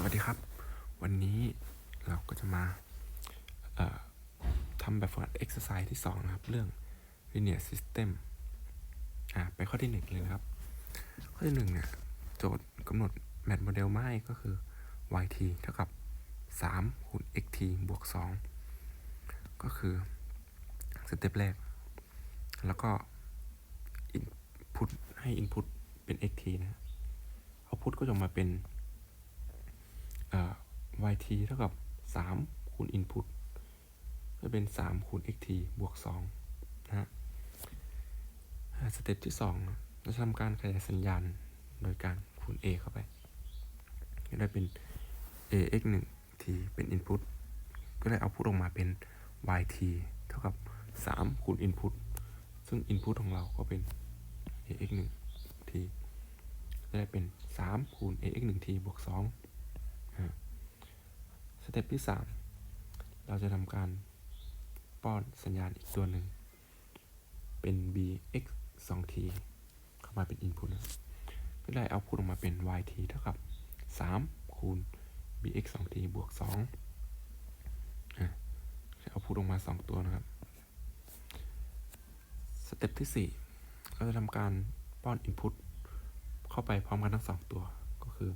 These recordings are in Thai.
สวัสดีครับ วันนี้เราก็จะมาทำแบบฝึกหัด exercise ที่ 2 นะครับ เรื่อง linear system อ่าไปข้อที่ 1 เลยนะครับ ข้อที่1เนี่ยโจทย์กำหนดแมทโมเดลมาให้ก็คือ yt เท่ากับ 3คูณ xt บวก 2 ก็คือสเต็ปแรก แล้วก็ input ให้ input เป็น xt นะ output ก็จะมาเป็น yt เท่ากับ 3 คูณ input จะเป็น 3 คูณ xt บวก 2 นะฮะสเต็ปที่ 2 เราจะทำการขยายสัญญาณโดยการคูณ a เข้าไปก็ได้เป็น a x 1 t เป็น input ก็ได้เอาพุทออกมาเป็น yt เท่ากับ 3 คูณ input ซึ่ง input ของเราก็เป็น a x 1 t จะได้เป็น 3 คูณ a x 1 t บวก 2 เต็ปที่ 3 เราจะทำการป้อนสัญญาณอีกตัวหนึ่ง เป็น bx 2 t เข้ามาเป็น input นะก็ได้เอาพุทออกมาเป็น yt เท่ากับ 3 คูณ bx 2 t บวก2อะเอาพุทออกมา 2 ตัวนะครับ สเต็ปที่ 4 เราจะทำการป้อน input เข้าไปพร้อมกันทั้ง 2 ตัว ก็คือ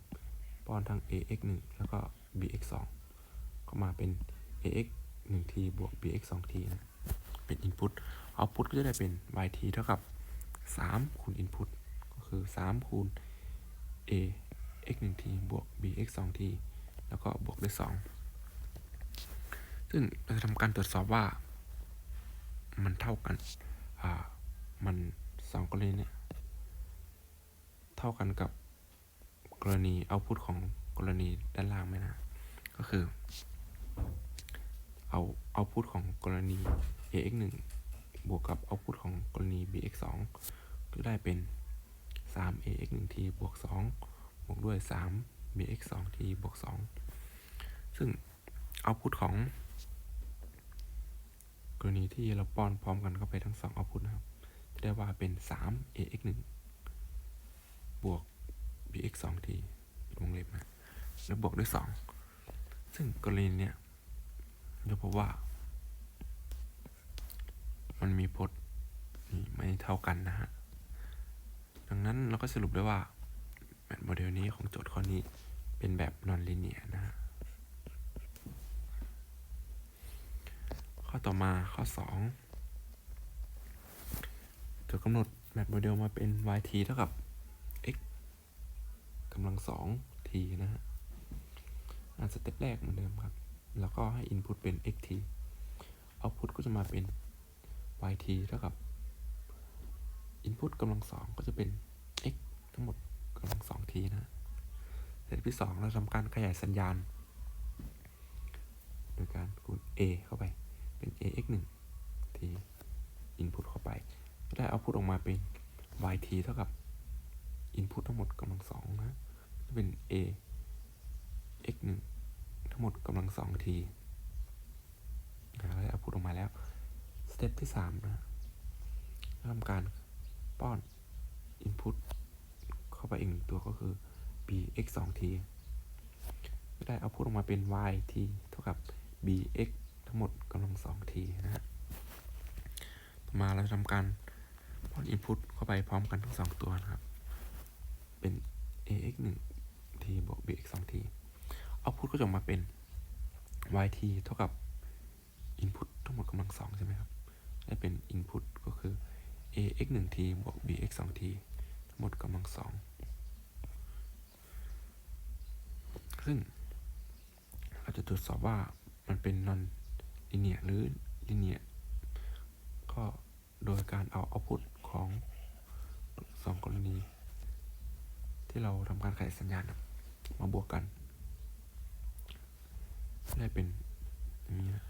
ป้อนทั้ง ax 1แล้วก็ bx 2 ก็มาเป็น ax 1 t บวก bx 2 t นะ เป็น input output ก็จะได้เป็น yt เท่ากับ 3 คูณ input ก็คือ 3 คูณ a x 1 t บวก bx 2 t แล้วก็บวกด้วย 2 ซึ่งเราจะทำการตรวจสอบว่ามันเท่ากัน อ่า มันสองกรณีเนี่ยเท่ากันกับกรณี output ของกรณีด้านล่างไหมนะ ก็คือ output ของกรณี ax 1บวกกับ output ของกรณี bx 2ก็ได้เป็น 3 ax 1 t บวก 2 บวกด้วย 3 bx 2 t บวก 2 ซึ่ง output ของ กรณีที่เราป้อนพร้อมกันเข้าไปทั้ง 2 output นะครับ จะได้ว่าเป็น 3 ax 1บวก bx 2 t วงเล็บนะแล้วบวกด้วย 2 ซึ่งกรณีเนี้ยจะพบว่า มันมีพจน์ไม่เท่ากันนะฮะ ดังนั้นเราก็สรุปได้ว่าแบบโมเดลนี้ของโจทย์ข้อนี้เป็นแบบนอนลิเนียนะฮะ ข้อต่อมาข้อ2จะกำหนดแบบโมเดลมาเป็น yt เท่ากับ x กำลังสอง t นะฮะอ่านสเต็ปแรกเหมือนเดิมครับ แล้วก็ให้ input เป็น xt output ก็จะมาเป็น yt เท่ากับ input กำลังสองก็จะเป็น x ทั้งหมดกำลังสอง t นะฮะสเต็ปที่2เราทำการขยายสัญญาณ โดยการคูณ a เข้าไปเป็น ax 1 t input เข้าไป ก็ได้ output ออกมาเป็น yt เท่ากับ input ทั้งหมดกำลังสองนะจะเป็น a x 1ทั้งหมดกำลังสอง t แล้วได้ output ออกมาแล้ว สเต็ปที่3นะทำการป้อน input เข้าไปอีกหนึ่งตัวก็คือ bx 2 t ก็ได้ output ออกมาเป็น yt เท่ากับ bx ทั้งหมดกำลังสอง t นะฮะ ต่อมาเราทำการป้อน input เข้าไปพร้อมกันทั้งสองตัวนะครับ เป็น ax 1 t บวก bx 2 t output ก็จะออกมาเป็น yt เท่ากับ input ทั้งหมดกำลังสองใช่ไหมครับ ได้เป็น input ก็คือ ax 1 t บวก bx 2 t ทั้งหมดกำลังสองซึ่งเราจะตรวจสอบว่ามันเป็น non linear หรือ linear ก็โดยการเอา output ของสองกรณี ที่เราทำการขยายสัญญาณมาบวกกัน ได้เป็นอย่างนี้นะ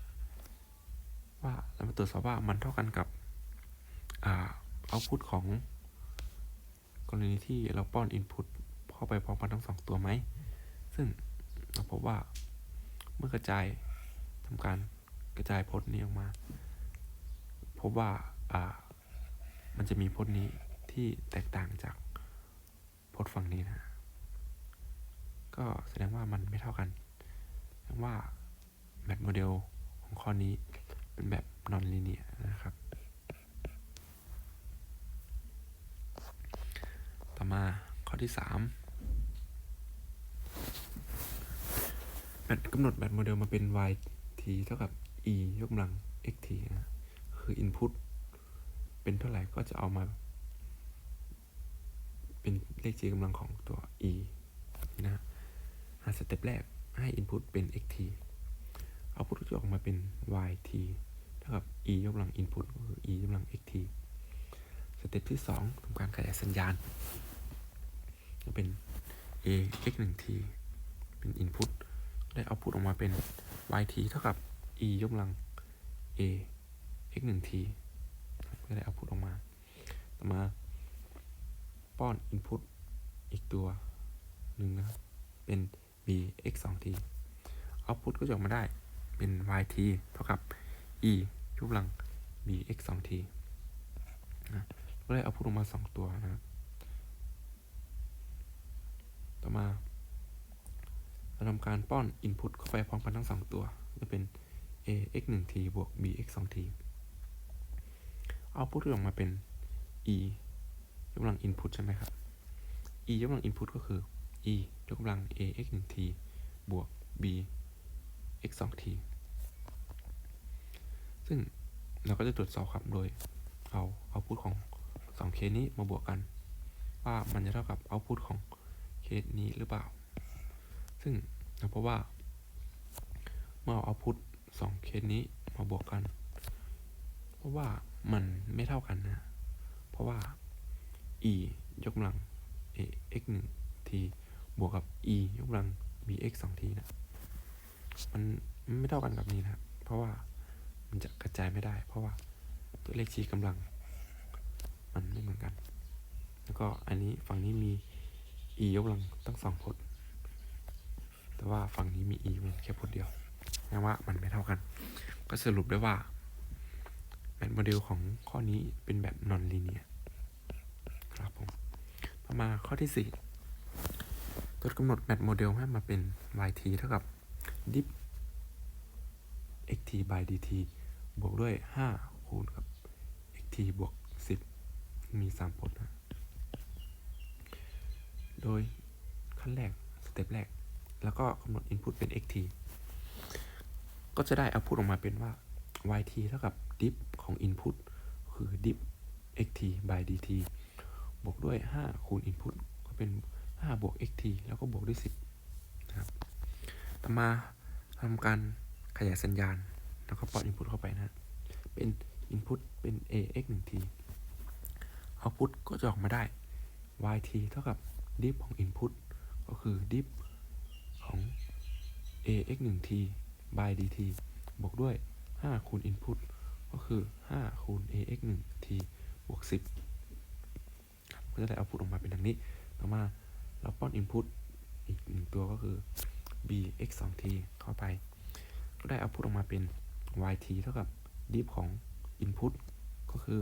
ว่าเรามาตรวจสอบว่ามันเท่ากันกับเอา output ของกรณีที่เราป้อน input เข้าไปพร้อมกันทั้งสองตัวไหม ซึ่งเราพบว่าเมื่อกระจายทำการกระจายพจน์นี้ออกมา พบว่าอ่ามันจะมีพจน์นี้ที่แตกต่างจากพจน์ฝั่งนี้นะ ก็แสดงว่ามันไม่เท่ากันแสดงว่าแมทโมเดลของข้อนี้ เป็นแบบ non linear นะครับ ต่อมาข้อที่ 3 แมทกำหนดแมทโมเดลมาเป็น y t เท่ากับ e ยกกำลัง x t นะคือ input เป็นเท่าไหร่ก็จะเอามา เป็นเลข g กำลังของตัว e นะหาสเต็ปแรกให้ input เป็น xt output ก็จะออกมาเป็น yt เท่ากับ e ยกกำลัง input ก็คือ e ยกกำลัง xt สเต็ปที่ 2ทำการขยายสัญญาณก็เป็น a x 1 t เป็น input ได้ output ออกมาเป็น yt เท่ากับ e ยกกำลัง a x 1 t ก็ได้ output ออกมา ต่อมา ป้อน input อีกตัวหนึ่งนะครับ เป็น b x 2 t output ก็จะออกมาได้ เป็น yt เท่ากับ e ยกกำลัง b x 2 t นะก็ได้ output ออกมา 2 ตัวนะครับต่อมาเราทำการป้อน input เข้าไปพร้อมกันทั้ง 2 ตัวจะเป็น a x 1 t บวก b x 2 t output ที่ออกมาเป็น e ยกกำลัง input ใช่ไหมครับ e ยกกำลัง input ก็คือ e ยกกำลัง a x 1 t บวก b x 2 t ซึ่งเราก็จะตรวจสอบครับโดยเอา output ของ2เคสนี้มาบวกกัน ว่ามันจะเท่ากับ output ของเคสนี้หรือเปล่า ซึ่งเราพบว่า เมื่อเอา output 2เคสนี้มาบวกกัน เพราะว่ามันไม่เท่ากันนะ เพราะว่า e ยกกำลัง a x 1 t บวกกับ e ยกกำลัง b x 2 t นะ มันไม่เท่ากันกับนี้นะ เพราะว่า มันจะกระจายไม่ได้ เพราะว่าตัวเลขชี้กำลัง มันไม่เหมือนกัน แล้วก็อันนี้ฝั่งนี้มี e ยกกำลังตั้งสองพจน์ แต่ว่าฝั่งนี้มี e ยกกำลังแค่พจน์เดียวแปลว่ามันไม่เท่ากัน ก็สรุปได้ว่าแมทโมเดลของข้อนี้เป็นแบบ non linear ครับผมต่อมาข้อที่4ตัวกำหนดแมทโมเดลให้มาเป็น yt เท่ากับ dip xt by dt บวกด้วย 5 คูณกับ xt บวก 10 มี3พจน์นะ โดยขั้นแรก สเต็ปแรก แล้วก็กำหนด input เป็น xt ก็จะได้ output ออกมาเป็นว่า yt เท่ากับ dip ของ input คือ dip xt by dt บวกด้วย 5 คูณ input ก็เป็น 5 บวก xt แล้วก็บวกด้วย 10 นะครับ ต่อมาทำการขยายสัญญาณ แล้วก็ป้อน input เข้าไปนะเป็น input เป็น a x 1 t output ก็จะออกมาได้ yt เท่ากับ dip ของ input ก็คือ dip ของ a x 1 t by dt บวกด้วย 5 คูณ input ก็คือ 5 คูณ a x 1 t บวก 10ครับก็จะได้ output ออกมาเป็นดังนี้ ต่อมาเราป้อน input อีกหนึ่งตัวก็คือ b x 2 t เข้าไป ก็ได้ output ออกมาเป็น yt เท่ากับ dip ของ input ก็คือ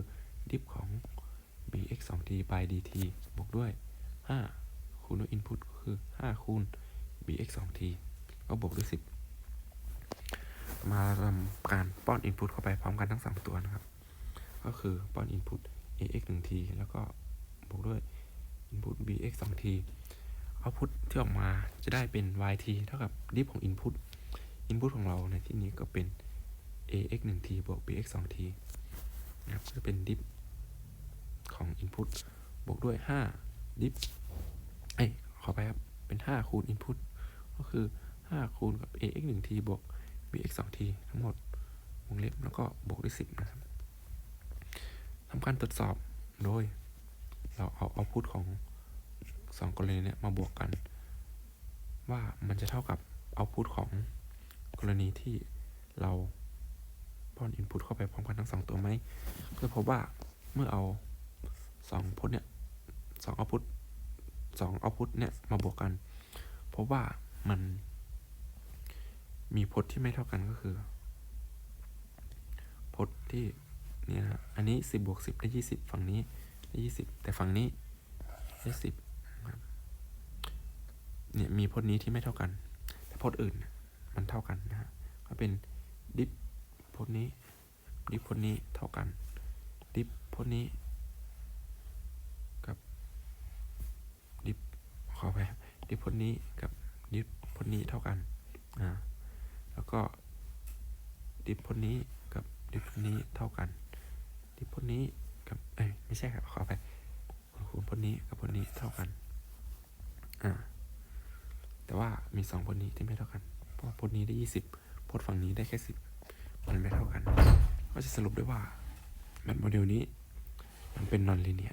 dip ของ b x 2 t by dt บวกด้วย 5 คูณด้วย input ก็คือ 5 คูณ b x 2 t ก็บวกด้วย 10 มาทำการป้อน input เข้าไปพร้อมกันทั้ง3ตัวนะครับ ก็คือป้อน input ax 1 t แล้วก็บวกด้วย input bx 2 t output ที่ออกมาจะได้เป็น yt เท่ากับ dip ของ input input ของเราในที่นี้ก็เป็น ax 1 t บวก bx 2 t นะครับก็จะเป็น dip ของ input บวกด้วย5 dip เอ้ยขอไปครับ เป็น 5 คูณ input ก็คือ 5 คูณกับ ax 1 t บวก bx 2 t ทั้งหมดวงเล็บแล้วก็บวกด้วย 10 นะครับทำการตรวจสอบโดย เราเอา output ของ 2 กรณีเนี้ยมาบวกกัน ว่ามันจะเท่ากับ output ของกรณีที่เรา ป้อน input เข้าไปพร้อมกันทั้ง 2 ตัวไหมก็พบว่าเมื่อเอา 2พจน์เนี่ย2 output 2 output เนี่ยมาบวกกัน พบว่ามันมีพจน์ที่ไม่เท่ากันก็คือ พจน์ที่เนี่ยนะอันนี้ 10บวก10 ได้ 20 ฝั่งนี้ได้ 20 แต่ฝั่งนี้ได้10ครับเนี่ยมีพจน์นี้ที่ไม่เท่ากัน แต่พจน์อื่นมันเท่ากันนะฮะก็เป็นดิฟ พจน์นี้ ดิฟพจน์นี้เท่ากัน ดิฟพจน์นี้ กับ ดิฟขอไปดิฟพจน์นี้กับดิฟพจน์นี้เท่ากันอ่าแล้วก็ ดิฟพจน์นี้กับดิฟพจน์นี้เท่ากัน ดิฟพจน์นี้กับเอ้ยไม่ใช่ครับขอไปคูณพจน์นี้กับพจน์นี้เท่ากันอ่าแต่ว่ามีสองพจน์นี้ที่ไม่เท่ากัน เพราะพจน์นี้ได้ยี่สิบพจน์ฝั่งนี้ได้แค่สิบ มันไม่เท่ากัน ก็จะสรุปได้ว่าแมทโมเดลนี้มันเป็นนอนลีเนีย